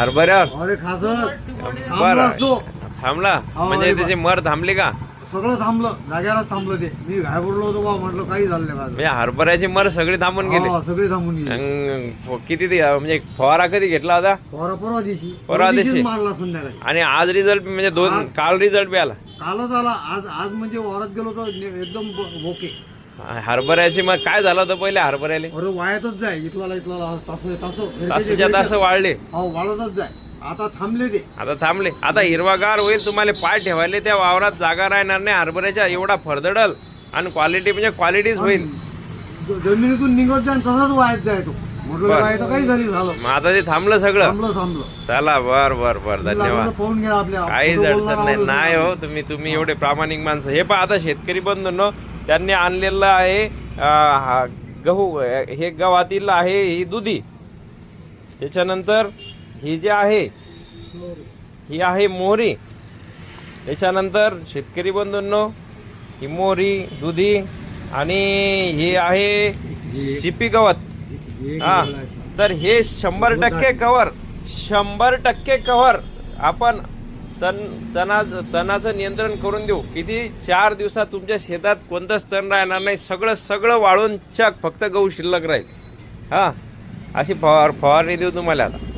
हरभऱ्यावर अरे खासर थांबलो बरं असतो. थांबला? हो, म्हणजे अरे त्याची मर थांबली का? सगळं थांबलं. जाग्यालाच थांबलं ते. मी घाबरलो होतो बा म्हटलं काही झालं नाही माझं. म्हणजे हरभऱ्याची मर सगळी थांबून गेली. हो, सगळे थांबून गेले. अं, फ- किती दि- म्हणजे फवारा कधी घेतला होता? परवा परवा दिवशी. परवा दिवशी? मारला संध्याकाळी. आणि आज रिझल्ट म्हणजे दोन काल रिझल्ट बी आला. कालच आला. आज आज म्हणजे वावरात गेलो ने- एकदम बोके हरभऱ्याची मग काय झालं होतं पहिले हरभऱ्याले? अरे वायातच जाय इथला इथला तास तास तासाच्या तास वाढले हो वाढतच जाय. आता थांबले ते. आता थांबले. आता हिरवागार होईल तुम्हाला पाय ठेवायला त्या वावरात जागा राहणार नाही. हरभऱ्याच्या एवढा फरदडल आणि क्वालिटी म्हणजे क्वालिटीच होईल. जमिनीतून निघत आणि तसाच वायात जाय तो. काही झाली झालं. मग आता ते थांबलं सगळं? थांबलं थांबलं. चला बर बर बर धन्यवाद. तर पाहून घ्या आपल्या काहीच अडचण नाही. हो तुम्ही तुम्ही एवढे प्रामाणिक माणसं. हे पहा आता शेतकरी बंधूंनो त्यांनी आणलेलं आहे गहू हे गव्हातील आहे ही दुधी. त्याच्यानंतर ही जी आहे ही आहे मोहरी. त्याच्यानंतर शेतकरी बंधूंनो ही मोहरी दुधी आणि हे आहे शिपी गवत. हा तर हे शंभर टक्के कव्हर शंभर टक्के कव्हर आपण तण तना तणाचं नियंत्रण करून देऊ. किती चार दिवसात तुमच्या शेतात कोणतंच तण राहणार नाही. सगळं सगळं वाळून चक फक्त गहू शिल्लक राहील. हां. अशी फवार फवारणी देऊ तुम्हाला आता.